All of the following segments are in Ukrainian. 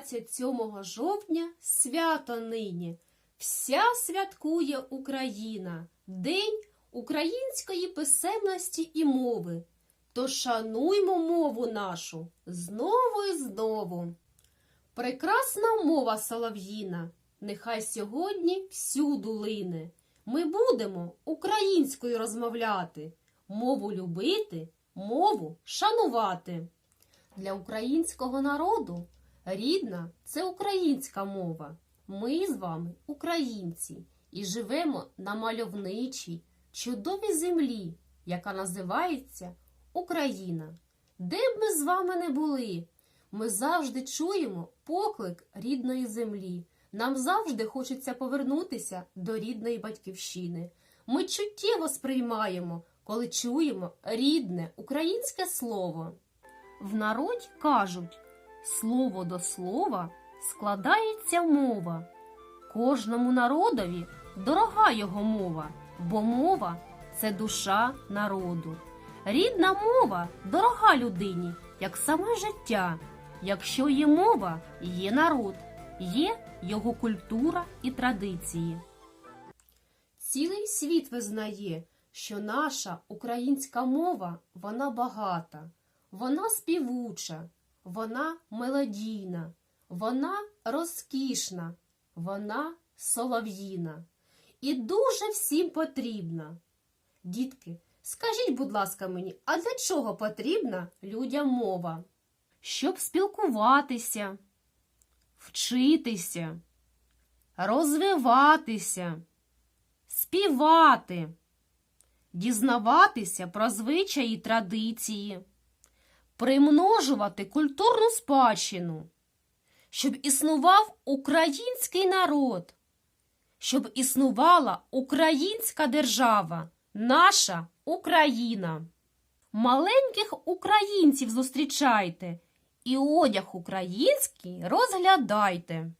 27 жовтня свято нині. Вся святкує Україна, День української писемності і мови. То шануймо мову нашу знову і знову. Прекрасна мова солов'їна, нехай сьогодні всюду лине. Ми будемо українською розмовляти, мову любити, мову шанувати. Для українського народу рідна це українська мова. Ми з вами українці і живемо на мальовничій, чудовій землі, яка називається Україна. Де б ми з вами не були, ми завжди чуємо поклик рідної землі. Нам завжди хочеться повернутися до рідної батьківщини. Ми чуттєво сприймаємо, коли чуємо рідне українське слово. В народі кажуть, слово до слова складається мова. Кожному народові дорога його мова, бо мова це душа народу. Рідна мова дорога людині, як саме життя. Якщо є мова, є народ, є його культура і традиції. Цілий світ визнає, що наша українська мова вона багата, вона співуча, вона мелодійна, вона розкішна, вона солов'їна і дуже всім потрібна. Дітки, скажіть, будь ласка, мені, а для чого потрібна людям мова? Щоб спілкуватися, вчитися, розвиватися, співати, дізнаватися про звичаї і традиції, примножувати культурну спадщину, щоб існував український народ, щоб існувала українська держава, наша Україна. Маленьких українців зустрічайте і одяг український розглядайте.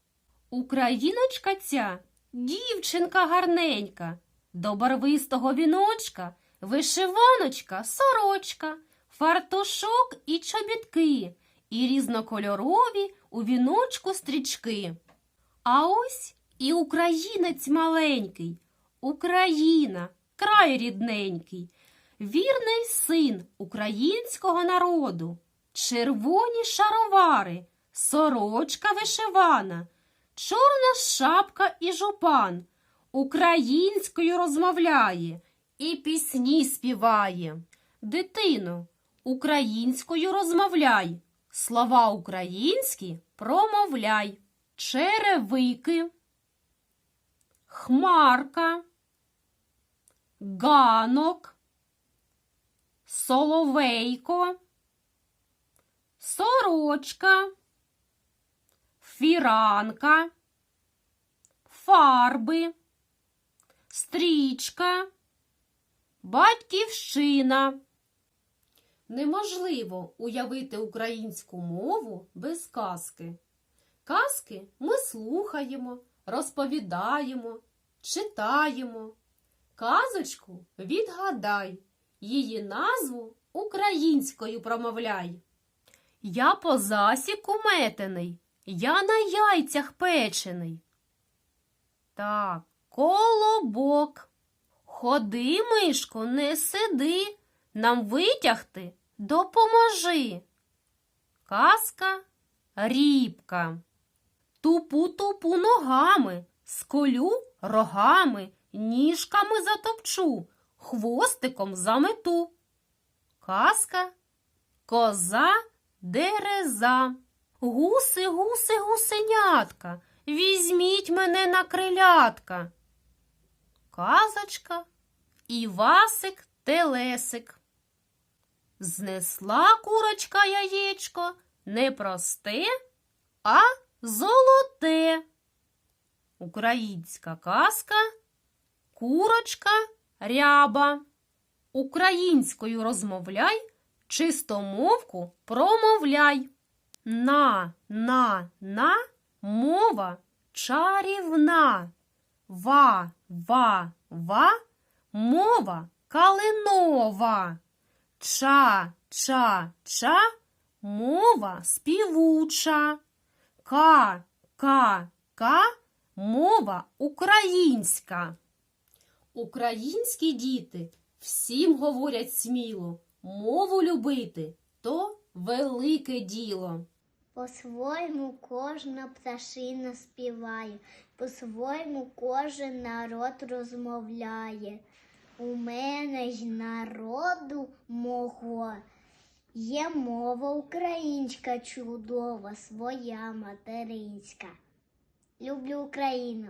Україночка ця, дівчинка гарненька, до барвистого віночка, вишиваночка, сорочка, фартушок і чобітки, і різнокольорові у віночку стрічки. А ось і українець маленький, Україна, край рідненький, вірний син українського народу, червоні шаровари, сорочка вишивана, чорна шапка і жупан, українською розмовляє і пісні співає. Дитино, українською розмовляй, слова українські промовляй, черевики, хмарка, ганок, соловейко, сорочка, фіранка, фарби, стрічка, батьківщина. Неможливо уявити українську мову без казки. Казки ми слухаємо, розповідаємо, читаємо. Казочку відгадай, її назву українською промовляй. Я по засіку метений, я на яйцях печений. Так, колобок. Ходи, мишко, не сиди, нам витягти допоможи. Казка рібка. Тупу-тупу ногами, сколю рогами, ніжками затопчу, хвостиком замету. Казка коза дереза. Гуси, гуси, гусенятка, візьміть мене на крилятка. Казочка Івасик Телесик. Знесла курочка яєчко не просте, а золоте. Українська казка Курочка ряба. Українською розмовляй, чистомовку промовляй. На, на, на мова чарівна. Ва, ва, ва мова калинова. Ча, ча, ча мова співуча. Ка, ка, ка мова українська. Українські діти всім говорять сміло, мову любити то велике діло. По-своєму кожна пташина співає, по-своєму кожен народ розмовляє. У мене ж народу мого є мова українська чудова, своя материнська. Люблю Україну.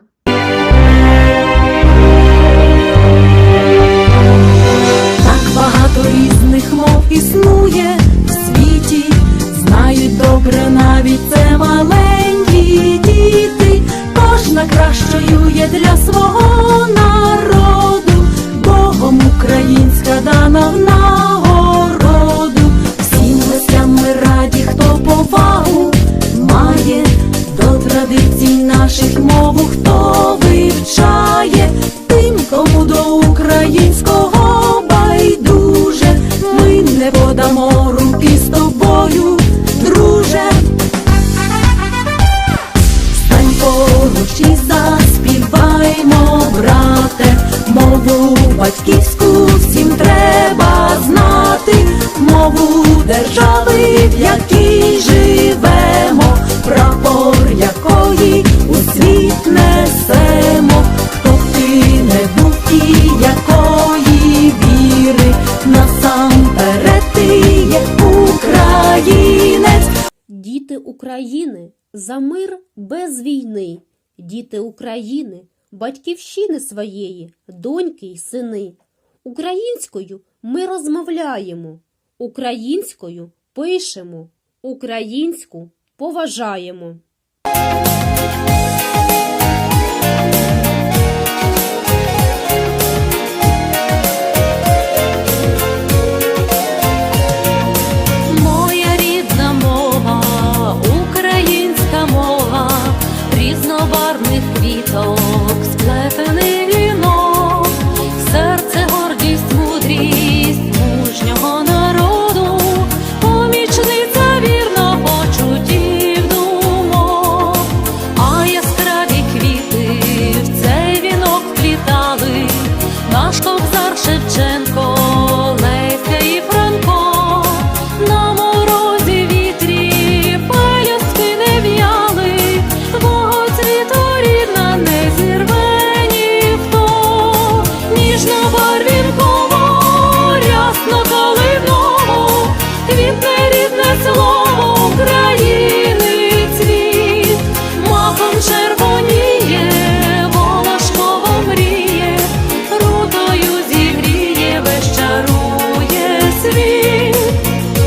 Так багато різних мов існує в світі, знають добре навіть це маленькі мову, хто вивчає, тим, кому до українського байдуже, ми не подамо руки з тобою, друже. Стань поруч і заспіваймо, брате, мову батьківську всім треба знати, мову держави, в якій живемо, якої віри, насамперед ти є українець. Діти України за мир без війни, діти України, батьківщини своєї, доньки й сини. Українською ми розмовляємо, українською пишемо, українську поважаємо.